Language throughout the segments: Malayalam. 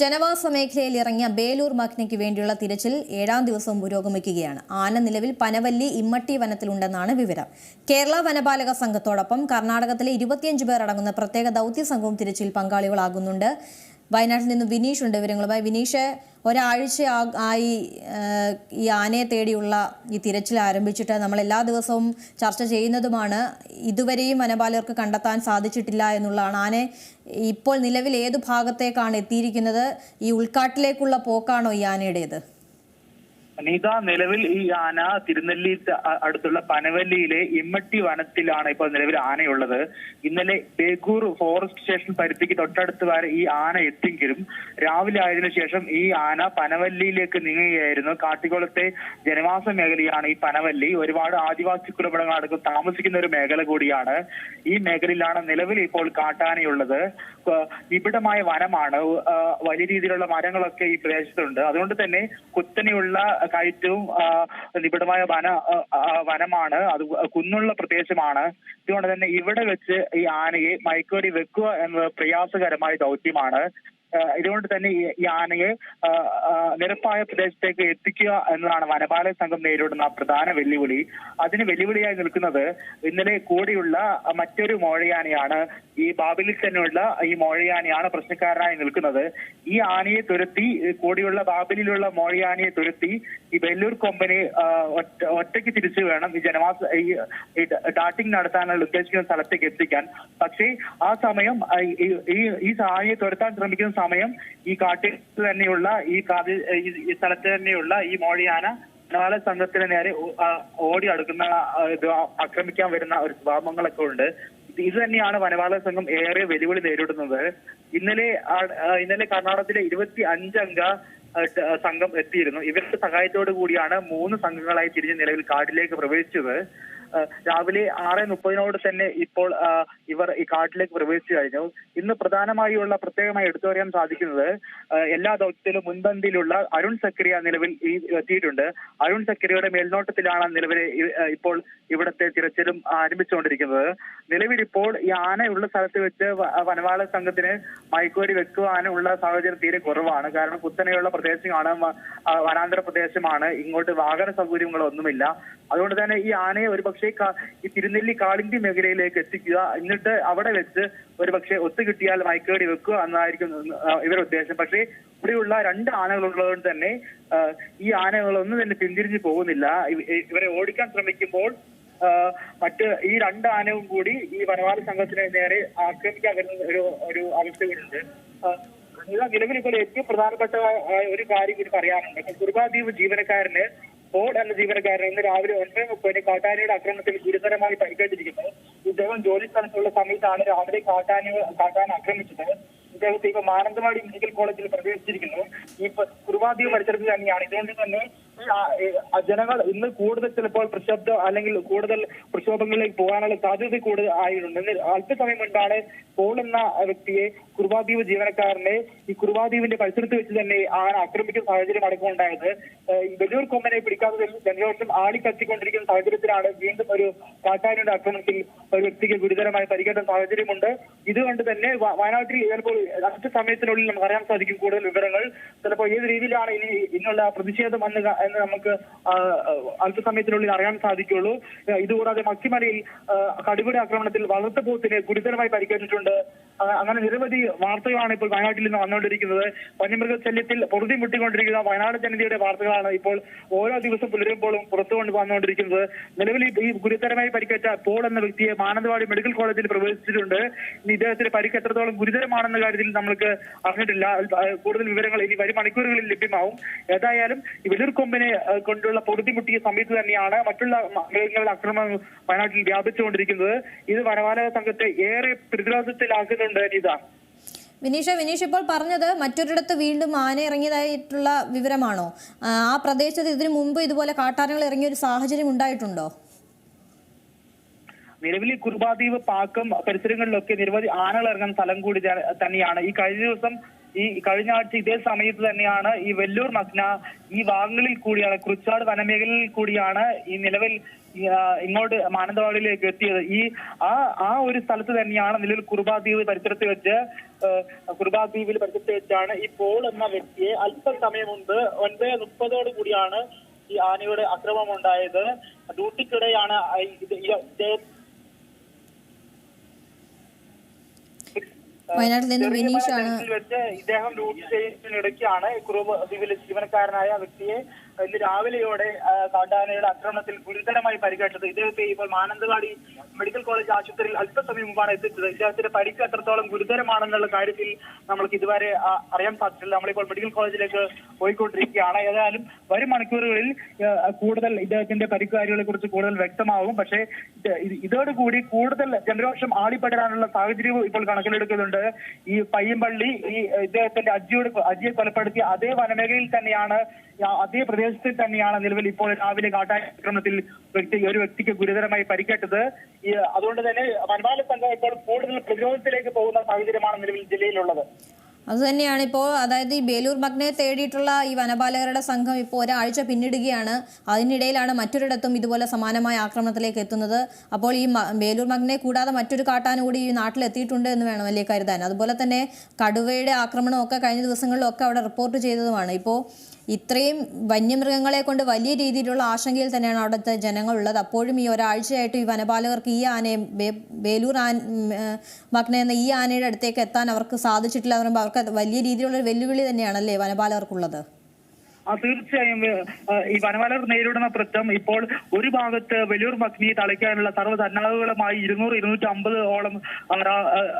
ജനവാസ മേഖലയിൽ ഇറങ്ങിയ ബേലൂർ മഗ്നയ്ക്ക് വേണ്ടിയുള്ള തിരച്ചിൽ ഏഴാം ദിവസവും പുരോഗമിക്കുകയാണ്. ആന നിലവിൽ പനവല്ലി ഇമ്മട്ടി വനത്തിലുണ്ടെന്നാണ് വിവരം. കേരള വനപാലക സംഘത്തോടൊപ്പം കർണാടകത്തിലെ ഇരുപത്തിയഞ്ച് പേർ അടങ്ങുന്ന പ്രത്യേക ദൗത്യ സംഘവും തിരച്ചിൽ പങ്കാളികളാകുന്നുണ്ട്. വയനാട്ടിൽ നിന്ന് വിനീഷ് ഉണ്ട് വിവരങ്ങളുമായി വിനീഷ് ഒരാഴ്ച ആയി ഈ ആനയെ തേടിയുള്ള ഈ തിരച്ചിൽ ആരംഭിച്ചിട്ട് നമ്മൾ എല്ലാ ദിവസവും ചർച്ച ചെയ്യുന്നതുമാണ്. ഇതുവരെയും വനപാലകർക്ക് കണ്ടെത്താൻ സാധിച്ചിട്ടില്ല എന്നുള്ളതാണ്. ആനെ ഇപ്പോൾ നിലവിൽ ഏത് ഭാഗത്തേക്കാണ് എത്തിയിരിക്കുന്നത്? ഈ ഉൾക്കാട്ടിലേക്കുള്ള പോക്കാണോ ഈ ആനയുടേത്? അനീത നിലവിൽ ഈ ആന തിരുനെല്ലി അടുത്തുള്ള പനവല്ലിയിലെ ഇമ്മട്ടി വനത്തിലാണ് ഇപ്പോൾ നിലവിൽ ആനയുള്ളത്. ഇന്നലെ ബേഗൂർ ഫോറസ്റ്റ് സ്റ്റേഷൻ പരിധിക്ക് തൊട്ടടുത്ത് വരെ ഈ ആന എത്തിയെങ്കിലും രാവിലെ ആയതിനു ശേഷം ഈ ആന പനവല്ലിയിലേക്ക് നീങ്ങുകയായിരുന്നു. കാട്ടിക്കുളത്തെ ജനവാസ മേഖലയാണ് ഈ പനവല്ലി. ഒരുപാട് ആദിവാസി കുടുംബങ്ങൾ അടക്കം താമസിക്കുന്ന ഒരു മേഖല കൂടിയാണ്. ഈ മേഖലയിലാണ് നിലവിൽ ഇപ്പോൾ കാട്ടാനയുള്ളത്. നിബിഡമായ വനമാണ്. വലിയ രീതിയിലുള്ള മരങ്ങളൊക്കെ ഈ പ്രദേശത്തുണ്ട്. അതുകൊണ്ട് തന്നെ കുത്തനെയുള്ള കയറ്റവും നിബിഡമായ വന വനമാണ്. അത് കുന്നുള്ള പ്രദേശമാണ്. അതുകൊണ്ട് തന്നെ ഇവിടെ വെച്ച് ഈ ആനയെ മയക്കുവടി വെക്കുക എന്നത് പ്രയാസകരമായ ദൗത്യമാണ്. ഇതുകൊണ്ട് തന്നെ ഈ ആനയെ നിരപ്പായ പ്രദേശത്തേക്ക് എത്തിക്കുക എന്നതാണ് വനപാലക സംഘം നേരിടുന്ന പ്രധാന വെല്ലുവിളി. അതിന് വെല്ലുവിളിയായി നിൽക്കുന്നത് ഇന്നലെ കൂടിയുള്ള മറ്റൊരു മോഴയാനയാണ്. ഈ ബാബിലിൽ തന്നെയുള്ള ഈ മോഴയാനയാണ് പ്രശ്നക്കാരനായി നിൽക്കുന്നത്. ഈ ആനയെ തുരത്തി കൂടിയുള്ള ബാബിലിലുള്ള മോഴയാനയെ തുരത്തി ഈ വെല്ലൂർ കൊമ്പനെ ഒറ്റയ്ക്ക് തിരിച്ചു വേണം ഈ ജനവാസ ഈ ഡാറ്റിംഗ് നടത്താനുള്ള ഉദ്ദേശിക്കുന്ന സ്ഥലത്തേക്ക് എത്തിക്കാൻ. പക്ഷേ ആ സമയം ഈ ഈ ആനയെ തുരത്താൻ ശ്രമിക്കുന്ന സമയം ഈ കാട്ടിൽ തന്നെയുള്ള ഈ കാതിൽ ഈ- സ്ഥലത്ത് തന്നെയുള്ള ഈ മോഴിയാന വനപാലക സംഘത്തിന് നേരെ ഓടി അടുക്കുന്ന ഇത് ആക്രമിക്കാൻ വരുന്ന ഒരു സ്വഭാവങ്ങളൊക്കെ ഉണ്ട്. ഇത് തന്നെയാണ് വനപാലക സംഘം ഏറെ വെല്ലുവിളി നേരിടുന്നത്. ഇന്നലെ ഇന്നലെ കർണാടകത്തിലെ ഇരുപത്തി അഞ്ചംഗ സംഘം എത്തിയിരുന്നു. ഇവരുടെ സഹായത്തോടു കൂടിയാണ് മൂന്ന് സംഘങ്ങളായി തിരിഞ്ഞ് നിലവിൽ കാട്ടിലേക്ക് പ്രവേശിച്ചത്. രാവിലെ ആറ് മുപ്പതിനോട് തന്നെ ഇപ്പോൾ ഇവർ ഈ കാട്ടിലേക്ക് പ്രവേശിച്ചു കഴിഞ്ഞു. ഇന്ന് പ്രധാനമായുള്ള പ്രത്യേകമായി എടുത്തു പറയാൻ സാധിക്കുന്നത് എല്ലാ ദൗത്യത്തിലും മുൻപന്തിയിലുള്ള അരുൺ സക്രിയ നിലവിൽ ഈ എത്തിയിട്ടുണ്ട്. അരുൺ സക്രിയയുടെ മേൽനോട്ടത്തിലാണ് നിലവിൽ ഇപ്പോൾ ഇവിടുത്തെ തിരച്ചിലും ആരംഭിച്ചുകൊണ്ടിരിക്കുന്നത്. നിലവിൽ ഇപ്പോൾ ഈ ആനയുള്ള സ്ഥലത്ത് വെച്ച് വനപാല സംഘത്തിന് മയക്കുവരി വെക്കുവാനുള്ള സാഹചര്യം തീരെ കുറവാണ്. കാരണം കുത്തനെയുള്ള പ്രദേശമാണ് വനാന്തര പ്രദേശമാണ്. ഇങ്ങോട്ട് വാഹന സൗകര്യങ്ങളൊന്നുമില്ല. അതുകൊണ്ട് തന്നെ ഈ ആനയെ ഒരുപക്ഷെ ഈ തിരുനെല്ലി കാളിന്തി മേഖലയിലേക്ക് എത്തിക്കുക. എന്നിട്ട് അവിടെ വെച്ച് ഒരുപക്ഷെ ഒത്തുകിട്ടിയാൽ മയക്കേടി വെക്കുക എന്നായിരിക്കും ഇവരുടെ ഉദ്ദേശം. പക്ഷേ ഇവിടെയുള്ള രണ്ട് ആനകൾ ഉള്ളതുകൊണ്ട് തന്നെ ഈ ആനകളൊന്നും തന്നെ പിന്തിരിഞ്ഞു പോകുന്നില്ല. ഇവരെ ഓടിക്കാൻ ശ്രമിക്കുമ്പോൾ മറ്റ് ഈ രണ്ട് ആനവും കൂടി ഈ വനപാല സംഘത്തിന് നേരെ ആക്രമിക്കാൻ വരുന്ന ഒരു ഒരു അവസ്ഥയുണ്ട്. നിലവിൽ ഇപ്പോൾ ഏറ്റവും പ്രധാനപ്പെട്ട ഒരു കാര്യം കൂടി പറയാനുണ്ട്. കുർബാദ്വീപ് ജീവനക്കാരന് പോൾ എന്ന ജീവനക്കാരൻ ഇന്ന് രാവിലെ ഒൻപത് മുപ്പതിന് കാട്ടാനയുടെ ആക്രമണത്തിൽ ഗുരുതരമായി പരിക്കേറ്റിരിക്കുന്നു. ഇദ്ദേഹം ജോലി സ്ഥലത്തുള്ള സമയത്താണ് രാവിലെ കാട്ടാന കാട്ടാന ആക്രമിച്ചത്. ഇദ്ദേഹത്തെ ഇപ്പൊ മാനന്തവാടി മെഡിക്കൽ കോളേജിൽ പ്രവേശിച്ചിരിക്കുന്നു. ഈ കുറുവാദ്വീപ് പരിസരത്ത് തന്നെയാണ്. ഇതുകൊണ്ട് തന്നെ ജനങ്ങൾ ഇന്ന് കൂടുതൽ ചിലപ്പോൾ പ്രക്ഷബ്ധം അല്ലെങ്കിൽ കൂടുതൽ പ്രക്ഷോഭങ്ങളിലേക്ക് പോകാനുള്ള സാധ്യത കൂടുതൽ ആയിട്ടുണ്ട്. അല്പസമയം മുൻപാണ് പോൾ എന്ന വ്യക്തിയെ കുർബാദ്വീപ് ജീവനക്കാരനെ ഈ കുർബാദ്വീപിന്റെ പരിസരത്ത് വെച്ച് തന്നെ ആന ആക്രമിക്കുന്ന സാഹചര്യം അടക്കമുണ്ടായത് ഉണ്ടായത്. വെല്ലൂർ കൊമ്പനെ പിടിക്കാത്തതിൽ ജനരോഷം ആളിക്കത്തിക്കൊണ്ടിരിക്കുന്ന സാഹചര്യത്തിലാണ് വീണ്ടും ഒരു കാട്ടാനയുടെ ആക്രമണത്തിൽ ഒരു വ്യക്തിക്ക് ഗുരുതരമായി പരിക്കേറ്റ സാഹചര്യമുണ്ട്. ഇതുകൊണ്ട് തന്നെ വയനാട്ടിൽ ചിലപ്പോൾ അടുത്ത സമയത്തിനുള്ളിൽ നമുക്ക് അറിയാൻ സാധിക്കും കൂടുതൽ വിവരങ്ങൾ. ചിലപ്പോൾ ഏത് രീതിയിലാണ് ഇനി ഇന്നുള്ള പ്രതിഷേധം എന്ന് ക- എന്ന് നമുക്ക് അല്പസമയത്തിനുള്ളിൽ അറിയാൻ സാധിക്കുള്ളൂ ഇതുകൂടാതെ മക്കിമലയിൽ ആ, കടുവയുടെ ആക്രമണത്തിൽ വളർത്തുപോത്തിന് ഗുരുതരമായി പരിക്കേറ്റിട്ടുണ്ട്. അങ്ങനെ നിരവധി വാർത്തകളാണ് ഇപ്പോൾ വയനാട്ടിൽ നിന്ന് വന്നുകൊണ്ടിരിക്കുന്നത്. വന്യമൃഗശല്യത്തിൽ പൊറുതി മുട്ടിക്കൊണ്ടിരിക്കുന്ന വയനാട് ജനതയുടെ വാർത്തകളാണ് ഇപ്പോൾ ഓരോ ദിവസം പുലരുമ്പോഴും പുറത്തു കൊണ്ട് വന്നുകൊണ്ടിരിക്കുന്നത്. നിലവിൽ ഈ- ഗുരുതരമായി പരിക്കേറ്റ പോൾ എന്ന വ്യക്തിയെ മാനന്തവാടി മെഡിക്കൽ കോളേജിൽ പ്രവേശിച്ചിട്ടുണ്ട്. ഇനി ഇദ്ദേഹത്തിന്റെ പരിക്ക് എത്രത്തോളം ഗുരുതരമാണെന്ന കാര്യത്തിൽ നമ്മൾക്ക് അറിഞ്ഞിട്ടില്ല. കൂടുതൽ വിവരങ്ങൾ ഇനി വരും മണിക്കൂറുകളിൽ ലഭ്യമാവും. ഏതായാലും ഈ ആ, കൊണ്ടുള്ള പൊറുതിമുട്ടിയ സമയത്ത് തന്നെയാണ് മറ്റുള്ള മൃഗങ്ങളുടെ ആക്രമണം വയനാട്ടിൽ വ്യാപിച്ചുകൊണ്ടിരിക്കുന്നത്. ഇത് വനപാലക സംഘത്തെ ഏറെ പ്രതിരോധത്തിലാക്കുന്നുണ്ട് നിത. വിനീഷ വിനീഷ് ഇപ്പോൾ പറഞ്ഞത് മറ്റൊരിടത്ത് വീണ്ടും ആന ഇറങ്ങിയതായിട്ടുള്ള വിവരമാണോ? ആ പ്രദേശത്ത് ഇതിനു മുമ്പ് ഇതുപോലെ കാട്ടാനകൾ ഇറങ്ങിയ ഒരു സാഹചര്യം ഉണ്ടായിട്ടുണ്ടോ? നിലവിൽ കുർബാദ്വീപ് പാക്കം പരിസരങ്ങളിലൊക്കെ നിരവധി ആനകൾ ഇറങ്ങുന്ന സ്ഥലം കൂടി തന്നെയാണ്. ഈ കഴിഞ്ഞ ദിവസം ഈ കഴിഞ്ഞ ആഴ്ച ഇതേ സമയത്ത് തന്നെയാണ് ഈ വെല്ലൂർ മഗ്ന ഈ വാങ്ങലിൽ കൂടിയാണ് കുറിച്ചാട് വനമേഖലയിൽ കൂടിയാണ് ഈ നിലവിൽ ഇങ്ങോട്ട് മാനന്തവാടിയിലേക്ക് എത്തിയത്. ഈ ആ ആ ഒരു സ്ഥലത്ത് തന്നെയാണ് നിലവിൽ കുർബാദ്വീപ് പരിസരത്ത് വെച്ച് കുർബാദ്വീപിൽ പരിസരത്ത് വെച്ചാണ് ഈ പോൾ എന്ന വ്യക്തിയെ അല്പസമയം മുമ്പ് ഒൻപത് മുപ്പതോട് കൂടിയാണ് ഈ ആനയുടെ അക്രമം ഉണ്ടായത് ഡ്യൂട്ടിക്കിടെയാണ് ആ ഇത് ഈ- ഇദ്ദേഹം വയനാട്ടിൽ നിന്ന് മലയിൽ വെച്ച് ഇദ്ദേഹം ഡ്യൂട്ടി ചെയ്യുന്നതിനിടയ്ക്കാണ് കുറവ് ദ്വീപിലെ ജീവനക്കാരനായ വ്യക്തിയെ ഇന്ന് രാവിലെയോടെ കാട്ടാനയുടെ ആക്രമണത്തിൽ ഗുരുതരമായി പരിക്കേറ്റത്. ഇദ്ദേഹത്തെ ഇപ്പോൾ മാനന്തവാടി മെഡിക്കൽ കോളേജ് ആശുപത്രിയിൽ അല്പസമയം മുമ്പാണ് എത്തിച്ചത്. ഇദ്ദേഹത്തിന്റെ പരിക്ക് എത്രത്തോളം ഗുരുതരമാണെന്നുള്ള കാര്യത്തിൽ നമ്മൾക്ക് ഇതുവരെ അറിയാൻ സാധിച്ചില്ല നമ്മളിപ്പോൾ മെഡിക്കൽ കോളേജിലേക്ക് പോയിക്കൊണ്ടിരിക്കുകയാണ്. ഏതായാലും വരും മണിക്കൂറുകളിൽ കൂടുതൽ ഇദ്ദേഹത്തിന്റെ പരിക്കുകാരികളെ കുറിച്ച് കൂടുതൽ വ്യക്തമാവും. പക്ഷേ ഇത് ഇത് ഇതോടുകൂടി കൂടുതൽ ജനരോഷം ആളിപ്പെടാനുള്ള സാഹചര്യവും ഇപ്പോൾ കണക്കിലെടുക്കുന്നുണ്ട്. ഈ പയ്യമ്പള്ളി ഈ ഇദ്ദേഹത്തിന്റെ അജിയുടെ അജിയെ കൊലപ്പെടുത്തിയ അതേ വനമേഖലയിൽ തന്നെയാണ് അതേ പ്രദേശത്തിൽ തന്നെയാണ് നിലവിൽ ഇപ്പോൾ രാവിലെ കാട്ടാക്രമണത്തിൽ വ്യക്തി ഒരു വ്യക്തിക്ക് ഗുരുതരമായി പരിക്കേറ്റത്. അതുകൊണ്ട് തന്നെ വനപാല സംഘം ഇപ്പോൾ കൂടുതൽ പ്രതിരോധത്തിലേക്ക് പോകുന്ന സാഹചര്യമാണ് നിലവിൽ ജില്ലയിലുള്ളത്. അതുതന്നെയാണ് ഇപ്പോൾ അതായത് ഈ ബേലൂർ മഗ്നയെ തേടിയിട്ടുള്ള ഈ വനപാലകരുടെ സംഘം ഇപ്പോൾ ഒരാഴ്ച പിന്നിടുകയാണ്. അതിനിടയിലാണ് മറ്റൊരിടത്തും ഇതുപോലെ സമാനമായ ആക്രമണത്തിലേക്ക് എത്തുന്നത്. അപ്പോൾ ഈ ബേലൂർ മഗ്നയെ കൂടാതെ മറ്റൊരു കാട്ടാനും കൂടി ഈ നാട്ടിലെത്തിയിട്ടുണ്ട് എന്ന് വേണം വലിയ കരുതാൻ. അതുപോലെ തന്നെ കടുവയുടെ ആക്രമണമൊക്കെ കഴിഞ്ഞ ദിവസങ്ങളിലൊക്കെ അവിടെ റിപ്പോർട്ട് ചെയ്തതുമാണ്. ഇപ്പോൾ ഇത്രയും വന്യമൃഗങ്ങളെ കൊണ്ട് വലിയ രീതിയിലുള്ള ആശങ്കയിൽ തന്നെയാണ് അവിടുത്തെ ജനങ്ങളുള്ളത്. അപ്പോഴും ഈ ഒരാഴ്ചയായിട്ട് ഈ വനപാലകർക്ക് ഈ ആനയെ ബേലൂർ ആൻ മഗ്ന എന്ന ഈ ആനയുടെ അടുത്തേക്ക് എത്താൻ അവർക്ക് സാധിച്ചിട്ടില്ല എന്ന് പറയുമ്പോൾ അവർക്ക് വലിയ രീതിയിലുള്ള വെല്ലുവിളി തന്നെയാണല്ലേ വനപാലകർക്കുള്ളത്? തീർച്ചയായും ഈ വനമലർ നേരിടുന്ന പ്രശ്നം ഇപ്പോൾ ഒരു ഭാഗത്ത് വലിയൂർ മഗ്നിയെ തളയ്ക്കാനുള്ള സർവ സന്നാഹങ്ങളുമായി ഇരുന്നൂറ് ഇരുന്നൂറ്റി അമ്പത് ഓളം ആ,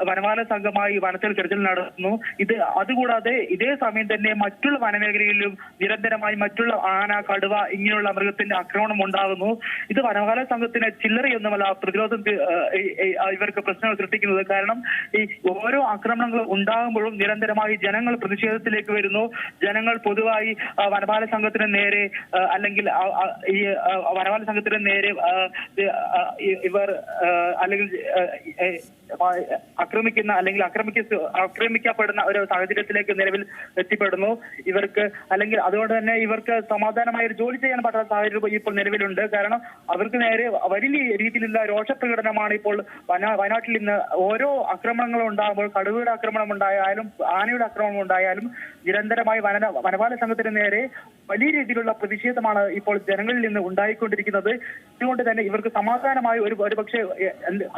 വനപാല സംഘമായി വനത്തിൽ തിരച്ചിൽ നടത്തുന്നു ഇത് അതുകൂടാതെ ഇതേ സമയം തന്നെ മറ്റുള്ള വനമേഖലകളിലും നിരന്തരമായി മറ്റുള്ള ആന കടുവ ഇങ്ങനെയുള്ള മൃഗത്തിന്റെ ആക്രമണം ഉണ്ടാകുന്നു. ഇത് വനപാല സംഘത്തിന് ചില്ലറയൊന്നുമല്ല പ്രതിരോധം ഇവർക്ക് പ്രശ്നങ്ങൾ സൃഷ്ടിക്കുന്നത്. കാരണം ഈ ഓരോ ആക്രമണങ്ങൾ ഉണ്ടാകുമ്പോഴും നിരന്തരമായി ജനങ്ങൾ പ്രതിഷേധത്തിലേക്ക് വരുന്നു. ജനങ്ങൾ പൊതുവായി വനപാല സംഘത്തിന് നേരെ അല്ലെങ്കിൽ ഈ വനപാല സംഘത്തിന് നേരെ ഇവർ അല്ലെങ്കിൽ ആക്രമിക്കുന്ന അല്ലെങ്കിൽ ആക്രമിക്ക ആക്രമിക്കപ്പെടുന്ന ഒരു സാഹചര്യത്തിലേക്ക് നിലവിൽ എത്തിപ്പെടുന്നു. ഇവർക്ക് അല്ലെങ്കിൽ അതുകൊണ്ട് തന്നെ ഇവർക്ക് സമാധാനമായ ഒരു ജോലി ചെയ്യാൻ പറ്റാത്ത സാഹചര്യം ഇപ്പോൾ നിലവിലുണ്ട്. കാരണം അവർക്ക് നേരെ വലിയ രീതിയിലുള്ള രോഷപ്രകടനമാണ് ഇപ്പോൾ വയനാട്ടിൽ ഇന്ന് ഓരോ ആക്രമണങ്ങളും ഉണ്ടാകുമ്പോൾ കടുവയുടെ ആക്രമണം ഉണ്ടായാലും ആനയുടെ ആക്രമണം ഉണ്ടായാലും നിരന്തരമായി വന വനപാല സംഘത്തിന് നേരെ വലിയ രീതിയിലുള്ള പ്രതിഷേധമാണ് ഇപ്പോൾ ജനങ്ങളിൽ നിന്ന് ഉണ്ടായിക്കൊണ്ടിരിക്കുന്നത്. ഇതുകൊണ്ട് തന്നെ ഇവർക്ക് സമാധാനമായി ഒരു ഒരു പക്ഷേ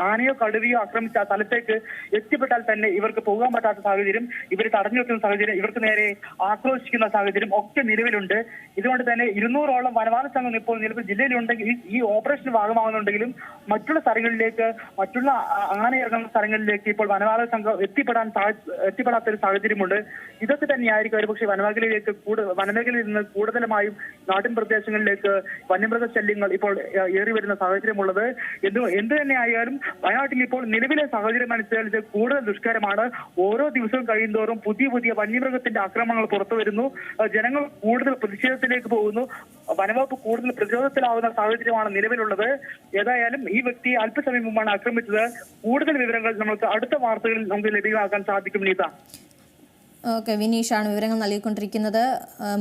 ആനയോ കടുവയോ ആക്രമിച്ച സ്ഥലത്തേക്ക് എത്തിപ്പെട്ടാൽ തന്നെ ഇവർക്ക് പോകാൻ പറ്റാത്ത സാഹചര്യം ഇവർ തടഞ്ഞു വെക്കുന്ന സാഹചര്യം ഇവർക്ക് നേരെ ആക്രോശിക്കുന്ന സാഹചര്യം ഒക്കെ നിലവിലുണ്ട്. ഇതുകൊണ്ട് തന്നെ ഇരുന്നൂറോളം വനവാസ സംഘം ഇപ്പോൾ നിലവിൽ ജില്ലയിലുണ്ടെങ്കിൽ ഈ- ഓപ്പറേഷൻ ഭാഗമാകുന്നുണ്ടെങ്കിലും മറ്റുള്ള സ്ഥലങ്ങളിലേക്ക് മറ്റുള്ള അങ്ങനെ ഇറങ്ങുന്ന സ്ഥലങ്ങളിലേക്ക് ഇപ്പോൾ വനവാസ സംഘം എത്തിപ്പെടാൻ എത്തിപ്പെടാത്ത ഒരു സാഹചര്യമുണ്ട്. ഇതൊക്കെ തന്നെയായിരിക്കും ഒരുപക്ഷെ വനമേഖലയിലേക്ക് കൂടുതൽ വനമേഖലയിൽ നിന്ന് കൂടുതലുമായും നാട്ടിൻ പ്രദേശങ്ങളിലേക്ക് വന്യമൃഗ ശല്യങ്ങൾ ഇപ്പോൾ ഏറി വരുന്ന സാഹചര്യമുള്ളത്. എന്ത് എന്ത് തന്നെ ആയാലും വയനാട്ടിൽ ഇപ്പോൾ നിലവിലെ സാഹചര്യം അനുസരിച്ച് കൂടുതൽ ദുഷ്കരമാണ്. ഓരോ ദിവസവും കഴിയുന്തോറും പുതിയ പുതിയ വന്യമൃഗത്തിന്റെ ആക്രമണങ്ങൾ പുറത്തു വരുന്നു. ജനങ്ങൾ കൂടുതൽ പ്രതിഷേധത്തിലേക്ക് പോകുന്നു. വനവകുപ്പ് കൂടുതൽ പ്രതിരോധത്തിലാവുന്ന സാഹചര്യമാണ് നിലവിലുള്ളത്. ഏതായാലും ഈ വ്യക്തി അല്പസമയം മുമ്പാണ് ആക്രമിച്ചത്. കൂടുതൽ വിവരങ്ങൾ നമുക്ക് അടുത്ത വാർത്തകളിൽ നമുക്ക് ലഭ്യമാക്കാൻ സാധിക്കും നീത. ഓക്കെ വിനീഷാണ് വിവരങ്ങൾ നൽകിക്കൊണ്ടിരിക്കുന്നത്.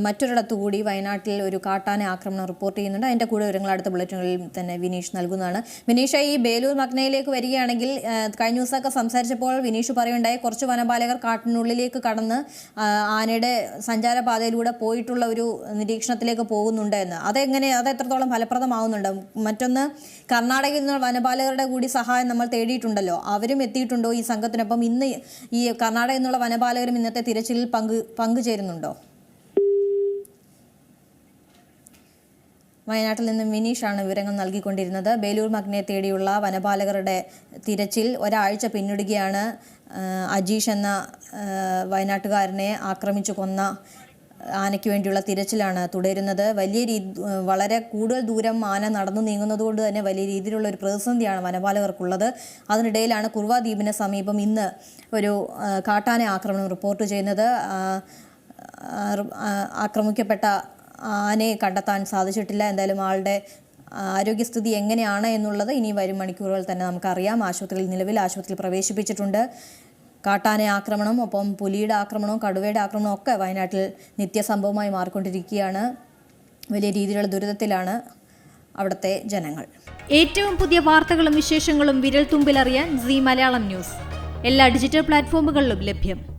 മറ്റൊരിടത്തു കൂടി വയനാട്ടിൽ ഒരു കാട്ടാന ആക്രമണം റിപ്പോർട്ട് ചെയ്യുന്നുണ്ട്. അതിന്റെ കൂടെ വിവരങ്ങൾ അടുത്ത ബുള്ളറ്റിനുകളിൽ തന്നെ വിനീഷ് നൽകുന്നതാണ്. വിനീഷ ഈ ബേലൂർ മഗ്നയിലേക്ക് വരികയാണെങ്കിൽ കഴിഞ്ഞ ദിവസമൊക്കെ സംസാരിച്ചപ്പോൾ വിനീഷ് പറയുണ്ടായി കുറച്ച് വനപാലകർ കാട്ടിനുള്ളിലേക്ക് കടന്ന് ആനയുടെ സഞ്ചാരപാതയിലൂടെ പോയിട്ടുള്ള ഒരു നിരീക്ഷണത്തിലേക്ക് പോകുന്നുണ്ട് എന്ന്. അതെങ്ങനെ അത് എത്രത്തോളം ഫലപ്രദമാവുന്നുണ്ട്? മറ്റൊന്ന് കർണാടകയിൽ നിന്ന് വനപാലകരുടെ കൂടി സഹായം നമ്മൾ തേടിയിട്ടുണ്ടല്ലോ. അവരും എത്തിയിട്ടുണ്ടോ ഈ സംഘത്തിനൊപ്പം? ഇന്ന് ഈ കർണാടകയിൽ നിന്നുള്ള വനപാലകരും ഇന്നത്തെ തിരച്ചിലിൽ പങ്കു പങ്കുചേരുന്നുണ്ടോ? വയനാട്ടിൽ നിന്ന് വിനീഷാണ് വിവരങ്ങൾ നൽകിക്കൊണ്ടിരുന്നത്. ബേലൂർ മഗ്നയെ തേടിയുള്ള വനപാലകരുടെ തിരച്ചിൽ ഒരാഴ്ച പിന്നിടുകയാണ്. അജീഷ് എന്ന വയനാട്ടുകാരനെ ആക്രമിച്ചു കൊന്ന ആനയ്ക്ക് വേണ്ടിയുള്ള തിരച്ചിലാണ് തുടരുന്നത്. വലിയ രീതി വളരെ കൂടുതൽ ദൂരം ആന നടന്നു നീങ്ങുന്നത് കൊണ്ട് തന്നെ വലിയ രീതിയിലുള്ള ഒരു പ്രതിസന്ധിയാണ് വനപാലകർക്കുള്ളത്. അതിനിടയിലാണ് കുർവ ദ്വീപിന് സമീപം ഇന്ന് ഒരു കാട്ടാന ആക്രമണം റിപ്പോർട്ട് ചെയ്യുന്നത്. ആക്രമിക്കപ്പെട്ട ആനയെ കണ്ടെത്താൻ സാധിച്ചിട്ടില്ല. എന്തായാലും ആളുടെ ആരോഗ്യസ്ഥിതി എങ്ങനെയാണ് എന്നുള്ളത് ഇനി വരും മണിക്കൂറുകൾ തന്നെ നമുക്കറിയാം. ആശുപത്രിയിൽ നിലവിൽ ആശുപത്രിയിൽ പ്രവേശിപ്പിച്ചിട്ടുണ്ട്. കാട്ടാന ആക്രമണം ഒപ്പം പുലിയുടെ ആക്രമണവും കടുവയുടെ ആക്രമണവും ഒക്കെ വയനാട്ടിൽ നിത്യസംഭവമായി മാറിക്കൊണ്ടിരിക്കുകയാണ്. വലിയ രീതിയിലുള്ള ദുരിതത്തിലാണ് അവിടുത്തെ ജനങ്ങൾ. ഏറ്റവും പുതിയ വാർത്തകളും വിശേഷങ്ങളും വിരൽ തുമ്പിലറിയാൻ സി മലയാളം ന്യൂസ്. എല്ലാ ഡിജിറ്റൽ പ്ലാറ്റ്ഫോമുകളിലും ലഭ്യം.